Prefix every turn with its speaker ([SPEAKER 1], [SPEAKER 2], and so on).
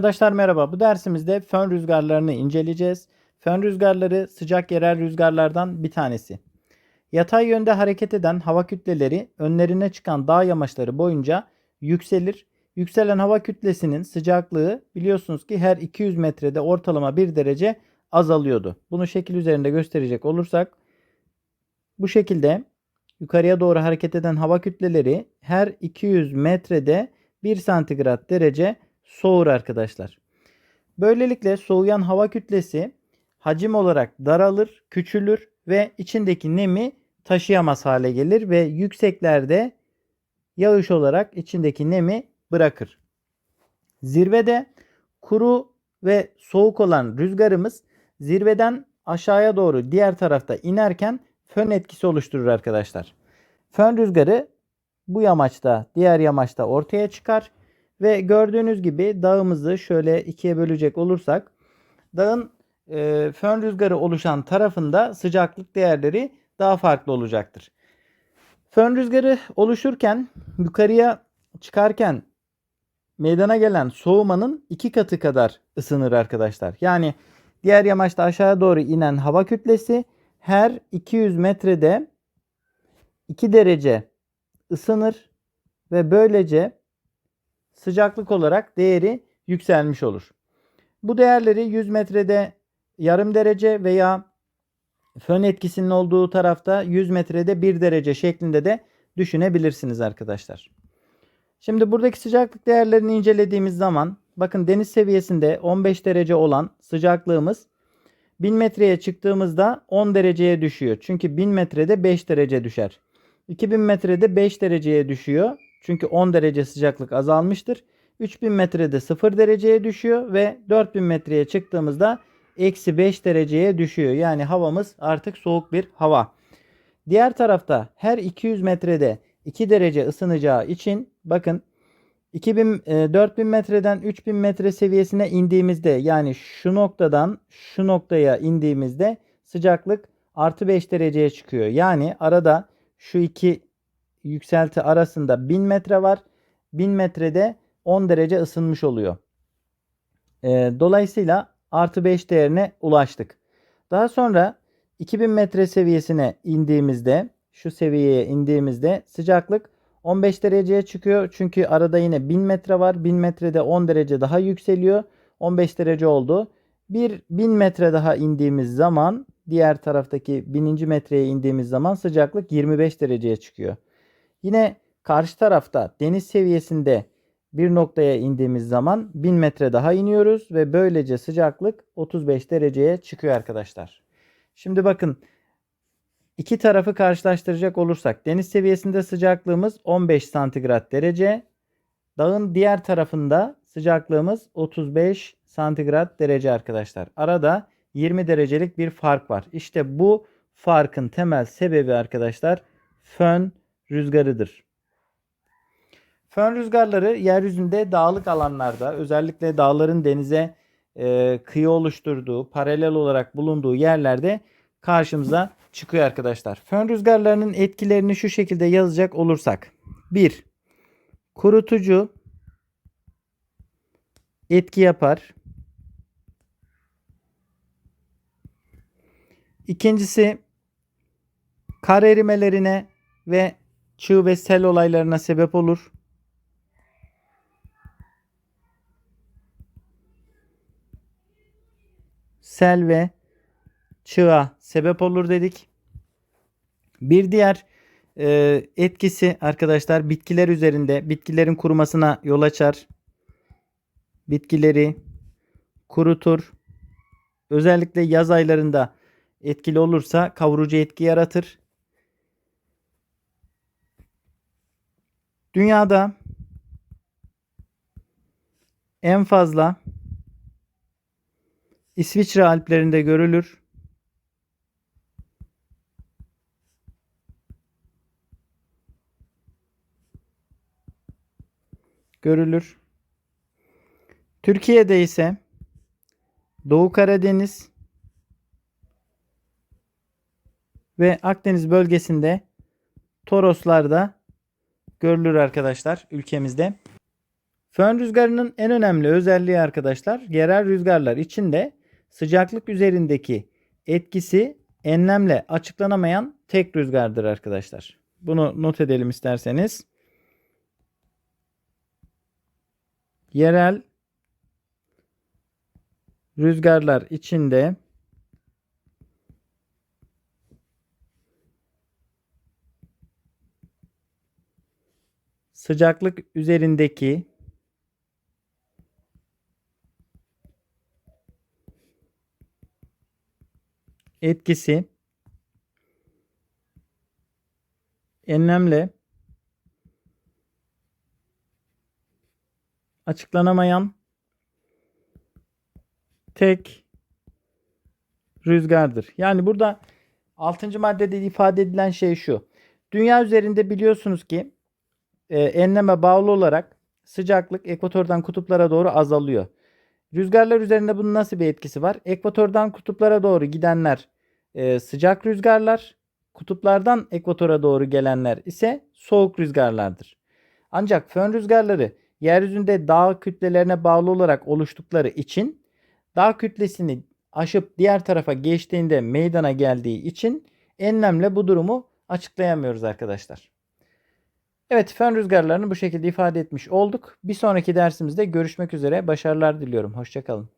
[SPEAKER 1] Arkadaşlar merhaba. Bu dersimizde fön rüzgarlarını inceleyeceğiz. Fön rüzgarları sıcak yerel rüzgarlardan bir tanesi. Yatay yönde hareket eden hava kütleleri önlerine çıkan dağ yamaçları boyunca yükselir. Yükselen hava kütlesinin sıcaklığı biliyorsunuz ki her 200 metrede ortalama 1 derece azalıyordu. Bunu şekil üzerinde gösterecek olursak bu şekilde yukarıya doğru hareket eden hava kütleleri her 200 metrede 1 santigrat derece soğur arkadaşlar. Böylelikle soğuyan hava kütlesi hacim olarak daralır, küçülür ve içindeki nemi taşıyamaz hale gelir ve yükseklerde yağış olarak içindeki nemi bırakır. Zirvede kuru ve soğuk olan rüzgarımız zirveden aşağıya doğru diğer tarafta inerken fön etkisi oluşturur arkadaşlar. Fön rüzgarı bu yamaçta, diğer yamaçta ortaya çıkar ve gördüğünüz gibi dağımızı şöyle ikiye bölecek olursak dağın e, fön rüzgarı oluşan tarafında sıcaklık değerleri daha farklı olacaktır. Fön rüzgarı oluşurken yukarıya çıkarken meydana gelen soğumanın iki katı kadar ısınır arkadaşlar. Yani diğer yamaçta aşağıya doğru inen hava kütlesi her 200 metrede 2 derece ısınır ve böylece sıcaklık olarak değeri yükselmiş olur. Bu değerleri 100 metrede yarım derece veya fön etkisinin olduğu tarafta 100 metrede 1 derece şeklinde de düşünebilirsiniz arkadaşlar. Şimdi buradaki sıcaklık değerlerini incelediğimiz zaman bakın deniz seviyesinde 15 derece olan sıcaklığımız 1000 metreye çıktığımızda 10 dereceye düşüyor. Çünkü 1000 metrede 5 derece düşer. 2000 metrede 5 dereceye düşüyor. Çünkü 10 derece sıcaklık azalmıştır. 3000 metrede 0 dereceye düşüyor ve 4000 metreye çıktığımızda eksi 5 dereceye düşüyor. Yani havamız artık soğuk bir hava. Diğer tarafta her 200 metrede 2 derece ısınacağı için bakın 2000, e, 4000 metreden 3000 metre seviyesine indiğimizde yani şu noktadan şu noktaya indiğimizde sıcaklık artı 5 dereceye çıkıyor. Yani arada şu iki yükselti arasında 1000 metre var. 1000 metrede 10 derece ısınmış oluyor. E, dolayısıyla artı 5 değerine ulaştık. Daha sonra 2000 metre seviyesine indiğimizde şu seviyeye indiğimizde sıcaklık 15 dereceye çıkıyor. Çünkü arada yine 1000 metre var. 1000 metrede 10 derece daha yükseliyor. 15 derece oldu. Bir 1000 metre daha indiğimiz zaman diğer taraftaki 1000. metreye indiğimiz zaman sıcaklık 25 dereceye çıkıyor. Yine karşı tarafta deniz seviyesinde bir noktaya indiğimiz zaman 1000 metre daha iniyoruz ve böylece sıcaklık 35 dereceye çıkıyor arkadaşlar. Şimdi bakın iki tarafı karşılaştıracak olursak deniz seviyesinde sıcaklığımız 15 santigrat derece. Dağın diğer tarafında sıcaklığımız 35 santigrat derece arkadaşlar. Arada 20 derecelik bir fark var. İşte bu farkın temel sebebi arkadaşlar fön rüzgarıdır. Fön rüzgarları yeryüzünde dağlık alanlarda özellikle dağların denize e, kıyı oluşturduğu, paralel olarak bulunduğu yerlerde karşımıza çıkıyor arkadaşlar. Fön rüzgarlarının etkilerini şu şekilde yazacak olursak. 1. Kurutucu etki yapar. İkincisi kar erimelerine ve çığ ve sel olaylarına sebep olur. Sel ve çığa sebep olur dedik. Bir diğer e, etkisi arkadaşlar bitkiler üzerinde bitkilerin kurumasına yol açar. Bitkileri kurutur. Özellikle yaz aylarında etkili olursa kavurucu etki yaratır. Dünyada en fazla İsviçre Alplerinde görülür. Görülür. Türkiye'de ise Doğu Karadeniz ve Akdeniz bölgesinde Toroslarda görülür arkadaşlar ülkemizde. Fön rüzgarının en önemli özelliği arkadaşlar yerel rüzgarlar içinde sıcaklık üzerindeki etkisi enlemle açıklanamayan tek rüzgardır arkadaşlar. Bunu not edelim isterseniz. Yerel rüzgarlar içinde sıcaklık üzerindeki etkisi enlemle açıklanamayan tek rüzgardır. Yani burada 6. maddede ifade edilen şey şu. Dünya üzerinde biliyorsunuz ki e, enleme bağlı olarak sıcaklık ekvatordan kutuplara doğru azalıyor. Rüzgarlar üzerinde bunun nasıl bir etkisi var? Ekvatordan kutuplara doğru gidenler e, sıcak rüzgarlar, kutuplardan ekvatora doğru gelenler ise soğuk rüzgarlardır. Ancak fön rüzgarları yeryüzünde dağ kütlelerine bağlı olarak oluştukları için dağ kütlesini aşıp diğer tarafa geçtiğinde meydana geldiği için enlemle bu durumu açıklayamıyoruz arkadaşlar. Evet fön rüzgarlarını bu şekilde ifade etmiş olduk. Bir sonraki dersimizde görüşmek üzere. Başarılar diliyorum. Hoşçakalın.